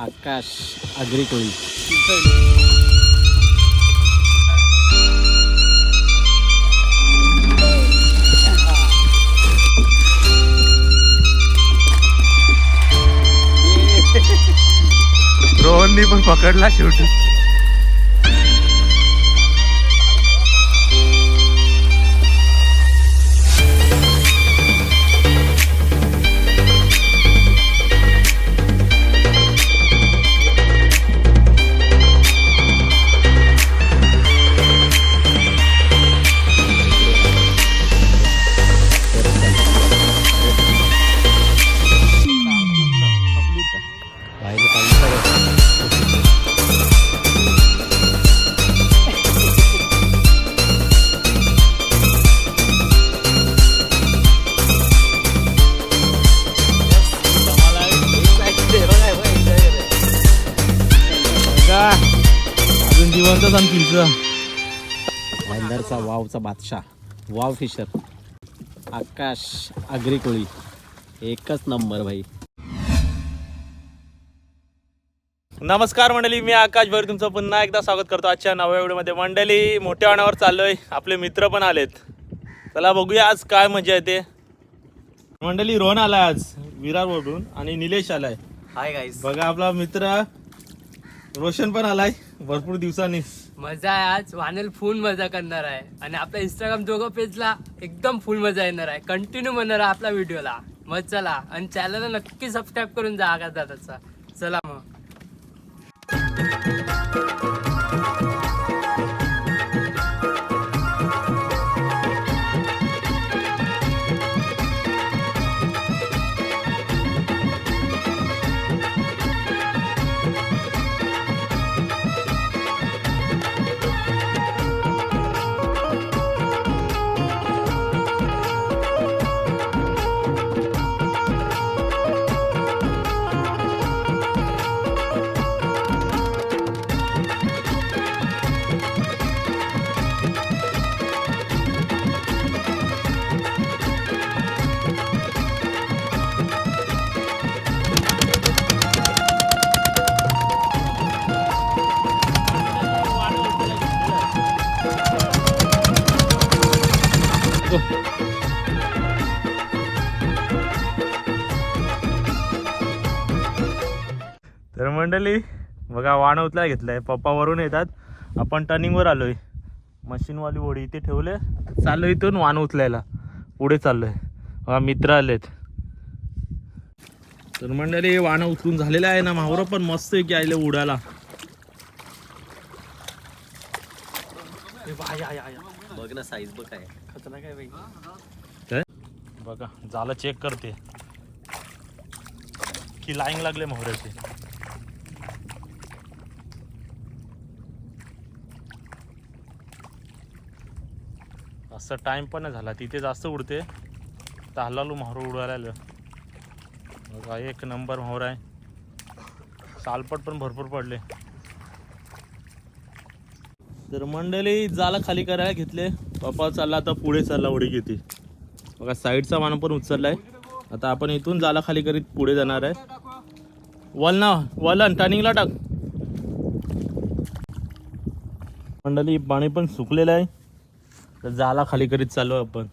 आकाश आगरी कोळी रोहननी पण पकडला शेवटी. भाईंदरचा वावचा बादशाह वाव फिशर आकाश आगरी कोळी एकच नंबर भाई. नमस्कार मंडळी मी आकाश भैर तुमचं पुन्हा एकदा स्वागत करतो आजच्या नव्या व्हिडिओमध्ये. मंडळी मोठ्या वाणावर चाललोय. आपले मित्र पण आलेत. चला बघूया आज काय मजा येते. मंडळी रोहन आलाय आज विरार वरून आणि निलेश आलाय. हाय गाईस बघा आपला मित्र. रोशन पण आलाय. भरपूर दिवसांनी. मजा आहे आज. वानेल फुल मजा करणार आहे. आणि आपल्या इंस्टाग्राम दोघं पेजला एकदम फुल मजा येणार आहे. कंटिन्यू म्हणणार आहे आपल्या व्हिडिओला मग चला. आणि चॅनलला नक्की सबस्क्राईब करून जा आकाश दादाचा. चला मग. मंडळी बघा वाण उचला घेतलाय. पप्पा वरून येतात. आपण टर्निंगवर आलोय. मशीनवाली होडी इथे ठेवले. चाललो इथून वाण उचलायला. पुढे चाललोय. बघा मित्र आलेत. तर मंडळी वाण उचलून झालेलं आहे ना मावरं पण मस्त आहे की आले उडाला बघ ना साईज बघ काय. खतरनाक आहे बाई? काय? बघा झालं चेक करते. की लाईन लागले मोहऱ्याचे जास्त टाइम पण नाही झाला. तिथे जास्त उडते. तर हल्लालू मोहर उडायला आलं बघा एक नंबर मोहर आहे. सालपट पण भरपूर पडले. तर मंडळी जाला खाली करायला घेतले. पप्पा चालला आता पुढे चालला उडी घेते. बघा साईडचा मान पण उचललाय. आता आपण इथून जाला खाली करीत पुढे जाणार आहे. वल ना वलन टर्निंगला टाक. मंडळी पाणी पण सुकलेलं आहे. तर जाला खाली करीत चाललो आपण.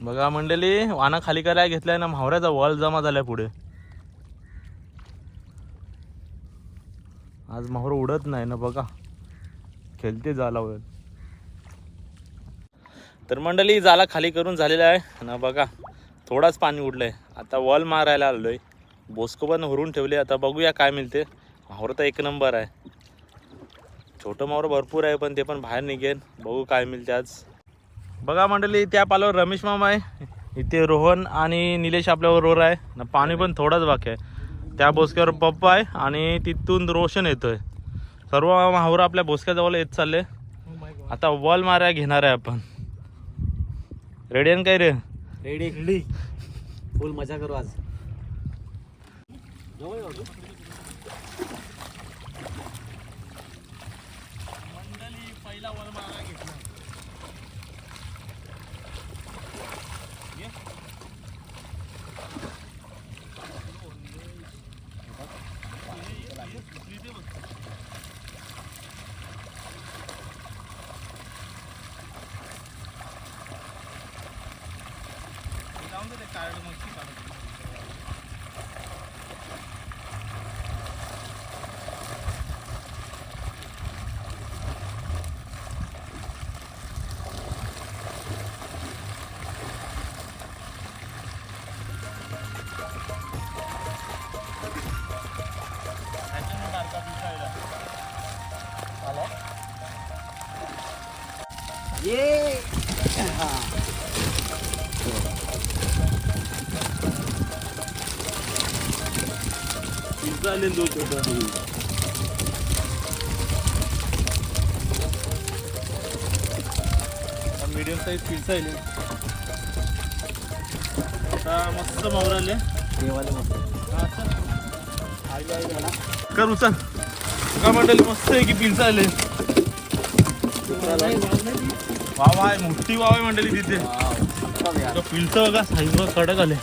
बघा मंडळी वाना खाली करायला घेतलाय ना म्हावऱ्याचा वॉल जमा झालाय पुढे. आज माहोर उडत नाही ना बघा. खेळते जाला वळ तर मंडळी जाला खाली करून झालेला आहे. ना बघा थोडाच पाणी उडलंय. आता वॉल मारायला आलोय. बोस्को पण भरून ठेवले. आता बघूया काय मिळते. माहोर तर एक नंबर आहे. छोटं माहोर भरपूर आहे पण ते पण बाहेर निघेन बघू काय मिळते आज. बघा मंडळी त्या पालावर रमेश मामा आहे. इथे रोहन आणि निलेश आपल्याबरोबर आहे. ना पाणी पण थोडाच बाकी आहे. त्या बोसक्यावर पप्पा आहे आणि तिथून रोशन येतोय. सर्व माहोर आपल्या बोसक्याजवळ येत चालले. आता वॉल मारायला घेणार आहे आपण. रेडी आहे ना काय रे? रेडी रेडी फुल मजा करू आज. ಎರಡು ಮುಗಿಸಿ पिझ्झा आले दोन छोटा मीडियम साईज पिझ्झा आले आता मस्त मावर आले. देवाले मस्त कर उचल. का मंडळी मस्त आहे की पिझ्झा आले. वाव आहे मोठी वाव आहे मंडळी तिथे. पिझ्झा बघा साईज बघा कडक आले.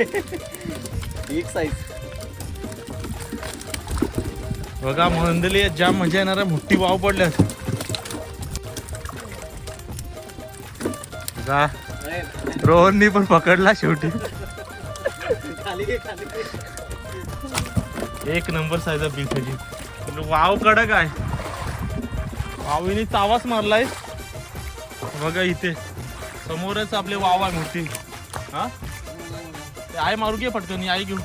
एक साईज बघा मंदली ज्या मजा येणार आहे मोठी वाव पडल्या जा. रोहननी पण पकडला शेवटी. एक नंबर साईज आहे म्हणजे वाव कडक आहे. वावीने चावाच मारलाय. बघा इथे. समोरच आपले वाव आहे मोठी हा? आई मारू घे पटकन आई घेऊ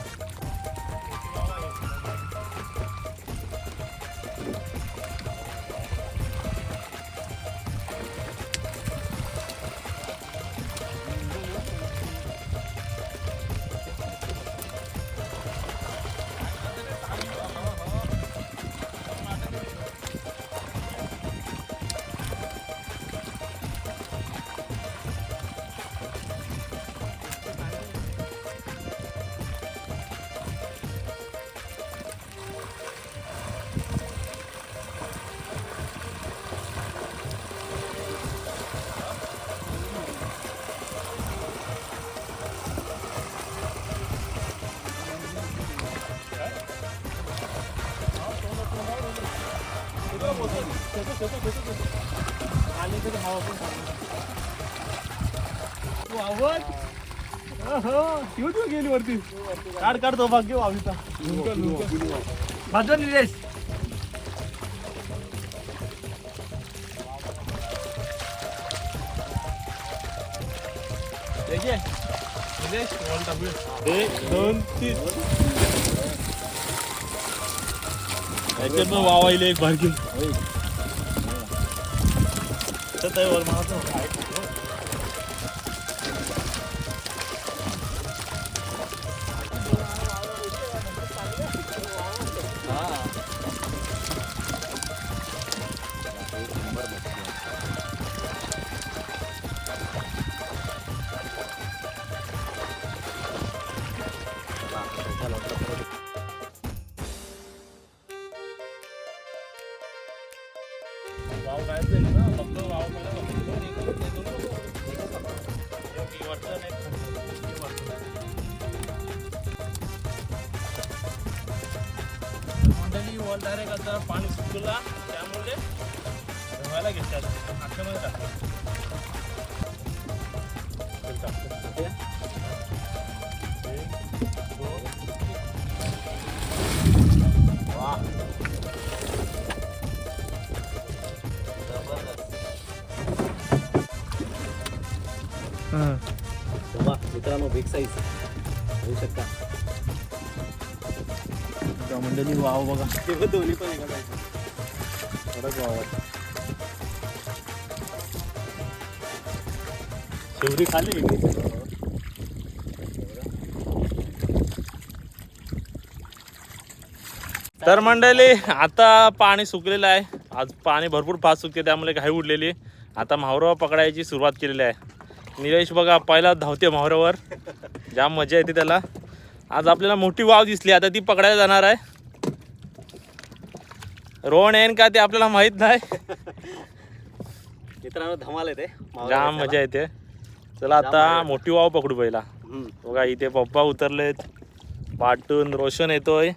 गेली वरती काढ काढतो भाग्य वावीचा माझं निलेश एक दोन तीन याच्यात वावायला एक एक बारकी त्यात आहे वर माझं. वाव मंडळी वर डायरेक्ट आता पाणी सुकला त्यामुळे धुवायला घेतात आतमध्ये टाकतात वा तेव्हा मित्रांनो बिग साईज होऊ शकता. त्या मंडळी वाव बघा. दोन्ही पण एका. कडक वाव शेवरी खाली तर मंडळी आता पाणी सुकलेलं आहे. आज पाणी भरपूर फास्ट सुकते त्यामुळे घाई उडलेली आहे. आता म्हावरं पकडायची सुरुवात केलेली आहे. निलेश बघा पहिला धावते म्हावऱ्यावर जाम मजा येते त्याला. आज आपल्याला मोठी वाव दिसली आता ती पकडायला जाणार आहे. रोहन येईन का ते आपल्याला माहीत नाही. मित्रांनो धमाल येते जाम मजा येते. चला आता मोठी वाव पकडू पहिला. बघा इथे पप्पा उतरलेत. पाटून रोशन येतोय.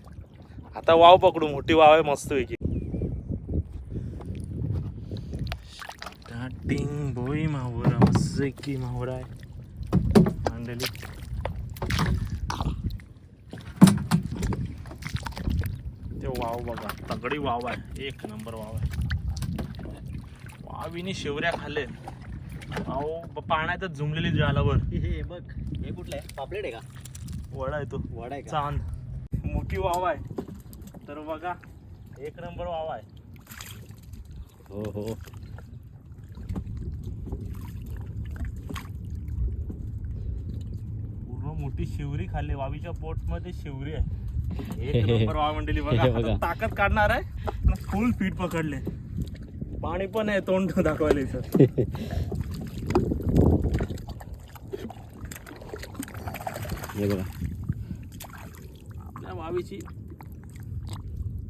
आता वाव पकडू मोठी वाव आहे मस्त पैकी. स्टार्टिंग भोई माहोरा मस्त की माहोरा आहे मांडली ते वाव बघा. तगडी वाव आहे. एक नंबर वाव आहे. वावीने शेवऱ्या खाल्ले. वाव पाण्यातच झुमलेली जालावर हे बघ हे कुठलं आहे? पापलेट आहे का? वडा आहे तो. वडा आहे चांद. मोठी वाव आहे. तर बघा एक नंबर वावा आहे. हो हो. पूर्ण मोठी शिवरी खाल्ली. वावीच्या पोटमध्ये शिवरी आहे. एक नंबर वाव मंडळी बघा. हे बघा. आता ताकद काढणार आहे. फुल फीट पकडले. पाणी पण आहे तोंड दाखवायला इथं. हे बघा. आपल्या वावीची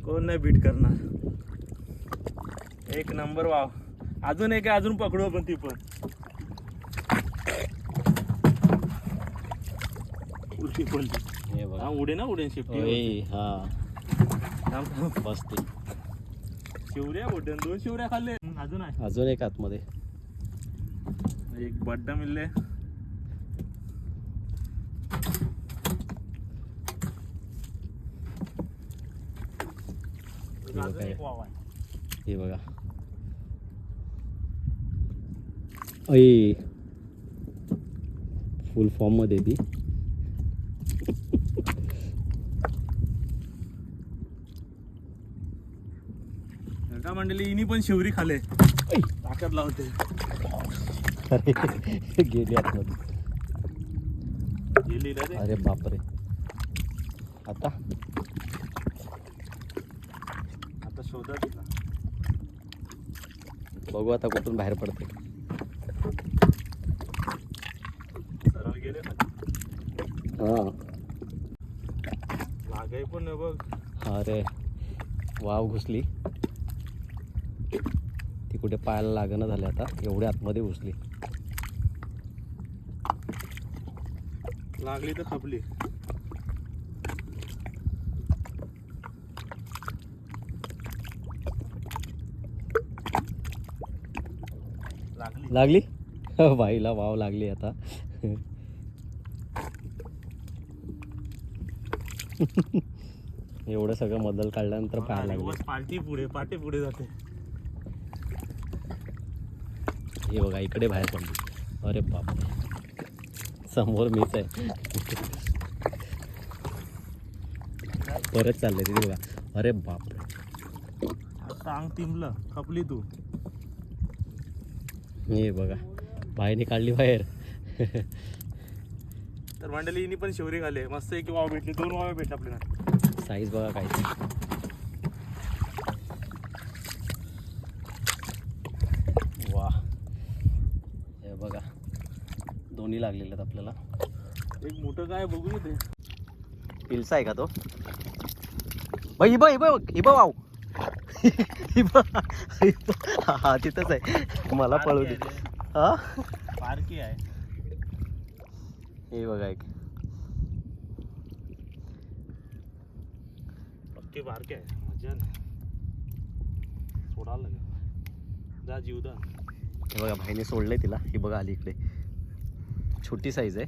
कोण नाही बीट करणार. एक नंबर वाव. अजून एक आहे, अजून पकडू आपण ती पण. उलटी पलटी हे हा बघा उडे ना उडेन शिफ्टी ओय, हा. बसते शिवऱ्या उडेन दोन शिवऱ्या खाल्ले. अजून आहे. अजून एक आतमध्ये. एक बड्डा मिळले. हे बघा ऐ फुल फॉर्ममध्ये ती का मंडळी इनी पण शिवरी खाले. ताकद लावते. अरे गेली आतमध्ये गेली ते अरे बापरे. आता? आता शोधा तिला. बघू आता कुठून बाहेर पडते सरळ गेले हा. लागाय पण बघ. अरे वाव घुसली. ती कुठे पायाला लागणं झाले आता. एवढ्या आतमध्ये घुसली. लागली तर खपली लागली. बाईला वाव लागली आता. एवढं सगळं मदल काढल्यानंतर पाहायला लागले. पार्टी पुढे पाठी पुढे जाते. हे बघा इकडे बाहेर पडली. अरे बापरे. समोर मीच आहे. परत चालले तिथे बघा. अरे बापरे. आता अंग तिंबलं खपली तू. हे बघा बाईने काढली बाहेर. तर मंडळी पण शिवरी घाले मस्त एक वाव भेटली. दोन वाव भेटले आपल्याला. साईज बघा काय वा हे बघा दोन्ही लागलेले आहेत आपल्याला. एक मोठं काय बघू ते पिलचा आहे का तो? बाई हिबा हिबा हिबा वाव. हा तिथंच आहे. मला पळू दे. हा? पारकी आहे. हे बघा एक. पक्की बारके आहे. मजा नाही. सोडायला लागेल. जा जीवदा हे बघा भाईने सोडलंय तिला. ही बघा आली इकडे. छोटी साईज आहे.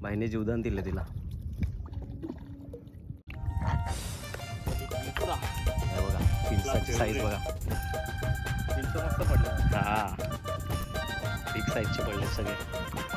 भाईने जीवदान दिलं तिला. बघा पिलसाची साईज बघा. मस्त पडलं. हा. बिग साईजचे पडले सगळे.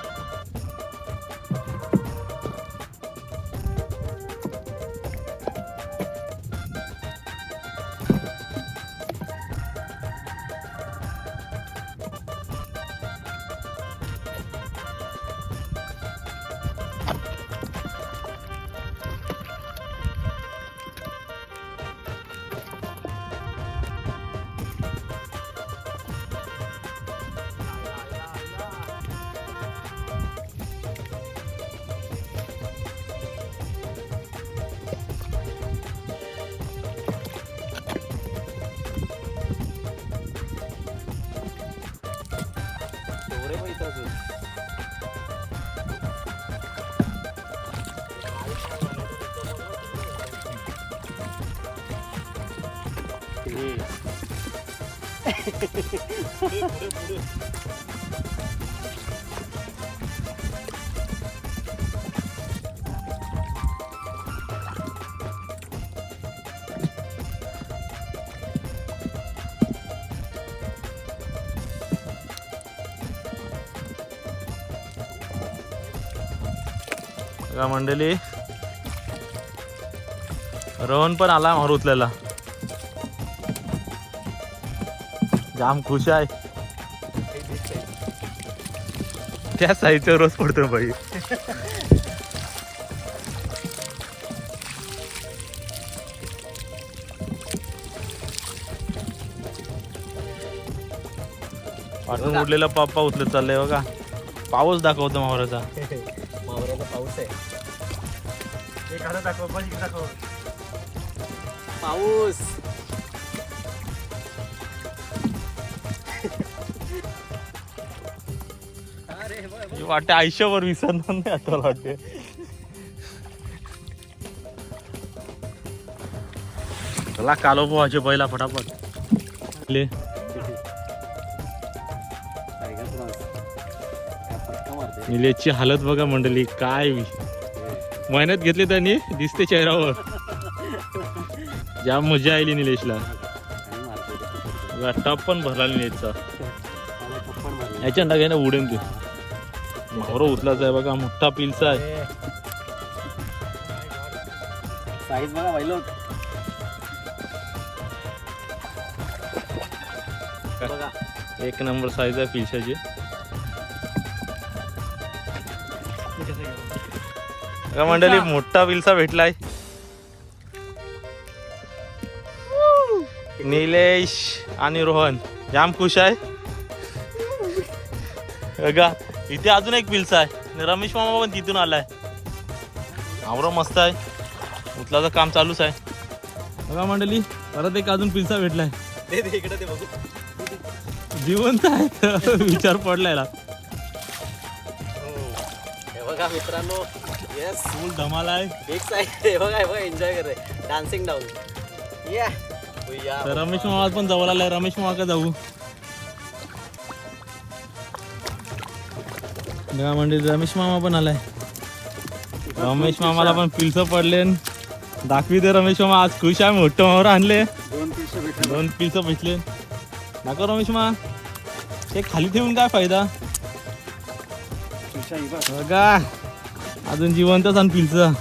मंडळी रोहन पण आला मारुतल्याला जाम खुश आहे. त्या साईजचा रोज पडतो बाई. पाठून उडलेला पापा उचलत चाललंय बघा. पाऊस दाखवतो मावराचा. पाऊस आहे. पाऊस अरे बघ, बघ. वाटते आयुष्यभर विसरणार नाही आता वाटते चला कालो पोहायचे पहिला फटाफट ले. निलेशची हालत बघा मंडळी काय मेहनत घेतली त्यांनी दिसते चेहऱ्यावर जाम मजा आली निलेशला टप पण भरला निलेशचा. याच्या अंडा घ्यायला उडेन ते मावरो उतलाच आहे बघा मोठा पिलचा आहे. साईज बघा बघा. एक नंबर साईज आहे पिलशाची. मंडळी मोठा पिलसा भेटलाय. निलेश आणि रोहन. जाम खुश आहे. बघा. इथे अजून एक पिलसा आहे. रमेश मामा पण तिथून आलाय. आवरं मस्त आहे. उचलाचं काम चालूच आहे. बघा मंडळी परत एक अजून पिलसा भेटलाय. दे दे इकडे ते बघू. जिवंत आहे. विचार पडलाय ना हे. बघा मित्रांनो. येस फुल धमाल आहे. बिग साईज हे बघा हे बघा एन्जॉय कर रहे डान्सिंग डाऊन या या तर रमेश मामा पण जवळ आलाय. रमेश मामा का जाऊ. बघा रमेश मामा पण आलाय. रमेश मामाला पण पिल्स पडले दाखवी दे रमेश मामा आज खुश आहे मोठं मावर आणले. दोन पिल्स भेटले. नको दाखव रमेश मामा. ते खाली ठेवून काय फायदा? बघा. अजून जिवंतच आण पिलच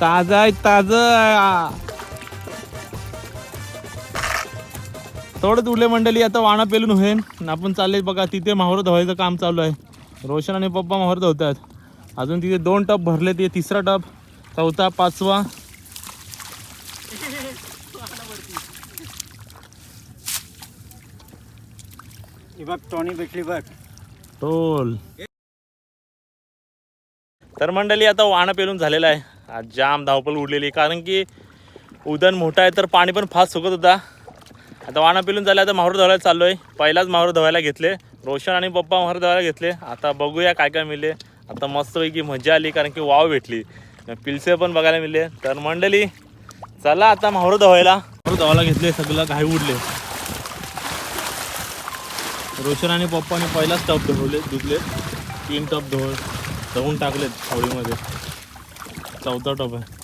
ताज आहे ताज. थोडंच उरले मंडळी आता वाणा पेलून होईन. आपण चालले बघा तिथे माहोर धुवायचं काम चालू आहे. रोशन आणि पप्पा माहोर धुवतात अजून तिथे दोन टप भरले ते तिसरा टप चौथा पाचवा. बघ टॉनी भेटली बघ. टोल. तर मंडळी आता वाणं पेलून झालेलं आहे. आज जाम धावपळ उडलेली. कारण की उदन मोठं आहे तर पाणी पण फास्ट सुकत होता. आता वाणा पिलून झालं आता माहूर धवायला चाललो आहे पहिलाच माहूर धवायला घेतले. रोशन आणि पप्पा माहूर धवायला घेतले. आता बघूया काय काय मिळले. आता मस्तपैकी मजा आली कारण की वाव भेटली. पिलसे पण बघायला मिळले. तर मंडली चला आता माहूर धवायला. माहूर धवायला घेतले सगळं घाई उडले. रोशन आणि पप्पाने पहिलाच टप धुवले धुतले. तीन टप धुव धुवून टाकले फावडीमध्ये चौथा टप आहे.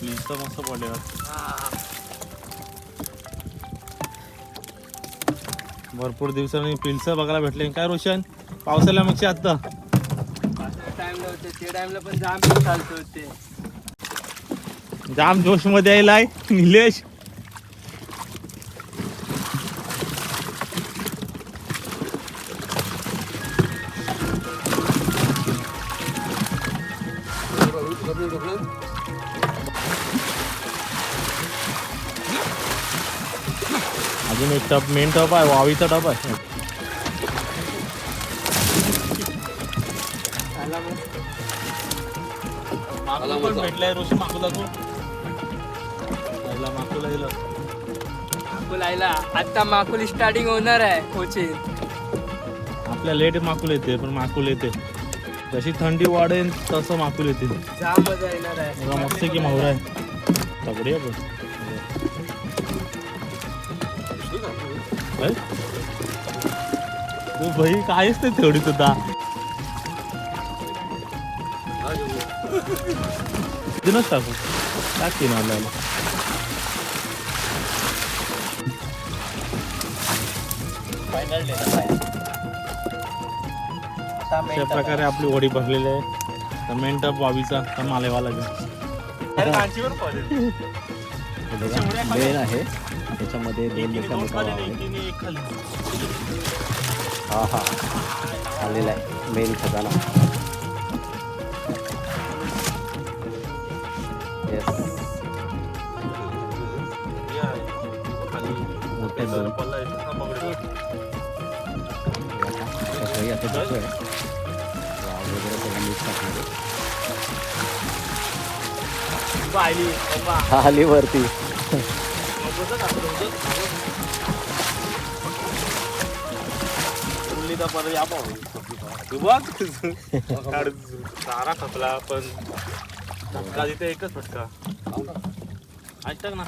प्लीज तर मस्त पडले भरपूर दिवसांनी पिल्स बघायला भेटले. काय रोशन? पावसाला मागचे आत्ता टाइमला होते ते टाइमला पण जाम पिऊन चालतो होते. जाम जोशमध्ये यायलाय निलेश. अजून एक टप मेन टप आहे वावीचा टप आहे त्याला मग माकूला पण भेटलाय रोशन माकूला तू पहिला माकूला दिलं माकुल आयला आता माकुल स्टार्टिंग होणार आहे कोचिंग आपल्या लेट माकूल येते पण माकूल येते. जशी थंडी वाढेल तसं माकूल येते. जाम मजा येणार आहे. बघा मस्त की माहुर आहे. तगडी आहे काय? तू भाई काहीच नाही तेवढी सुद्धा. दिनच टाकू टाक की आपल्याला अशा प्रकारे आपली होडी भरलेली आहे. तर मेन टप वावीचा तर मालेवा लागेल अरे कांची पण पडेल. हे बघा. मेन आहे. त्याच्यामध्ये दोन एक खाली हा हा. आलेला आहे मेन खजाना. येस हे मोठे दोन. आता वाव वगैरे सगळं टाकणार आली वरती. खपला पण फटका तिथे एकच फटका. ना?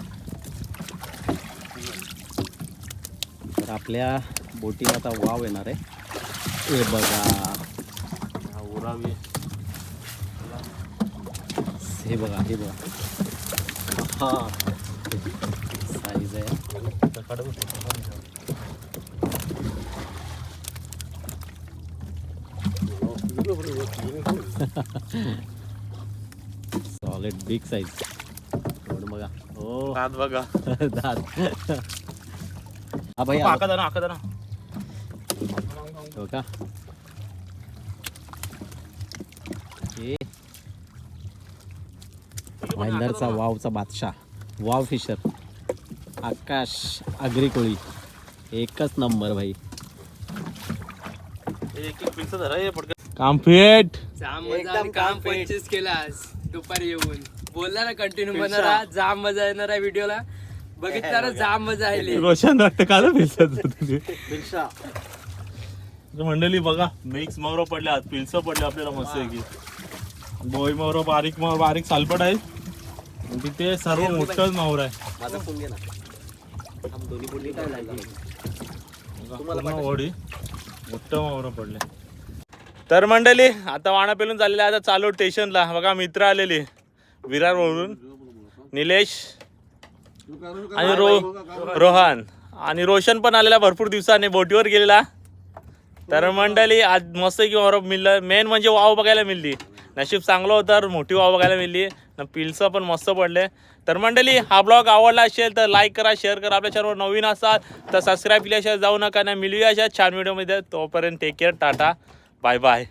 तर आपल्या बोटीला आता वाव येणार आहे. हे बघा. हा, उरावी हे बघा हे बघा. हा. आहे सॉलिड बिग साईज बघा हो बघा दात हा भाई आका ना आका हो का वावचा बादशाह वाव फिशर आकाश आगरी कोळी एकच नंबर भाई. एक एक पिल्स धरा हे पटकन. काम फेट जाम मजा आणि काम पंचवीस केलास दुपारी येऊन. बोलला ना कंटिन्यू म्हणणार जाम मजा येणार आहे व्हिडिओला बघितला ना जाम मजा आली. रोशन रक्त काल पिल्स मंडळी बघा मिक्स मोहर पडले आत पिल्स पडले आपल्याला मस्त आहे की बोई मोहर बारीक मोहर बारीक सालपट आहे. आणि तिथे सर्व मोठंच मोहर आहे. माझा फोन घे ना. पडले. तर मंडळी आता वाणा पेलून चाललेलं आहे. आता चालू स्टेशनला. बघा मित्र आलेले. विरारवरून निलेश. आणि रो रोहन. आणि रोशन पण आलेला भरपूर दिवसाने. बोटीवर गेलेला. तर मंडळी आज मस्त की वाव मिळलं मेन म्हणजे वाव बघायला मिळली. नशीब चांगलं होतं. तर मोठी वाव बघायला मिळली. पिल्स पण मस्त पडले. तर मंडळी हा ब्लॉग आवडला असेल तर लाईक करा शेअर करा. आपल्या चॅनलवर नवीन असाल तर सबस्क्राईब केल्याशिवाय जाऊ नका. ना मिळूया अशा छान व्हिडिओमध्ये तोपर्यंत take care tata. Bye bye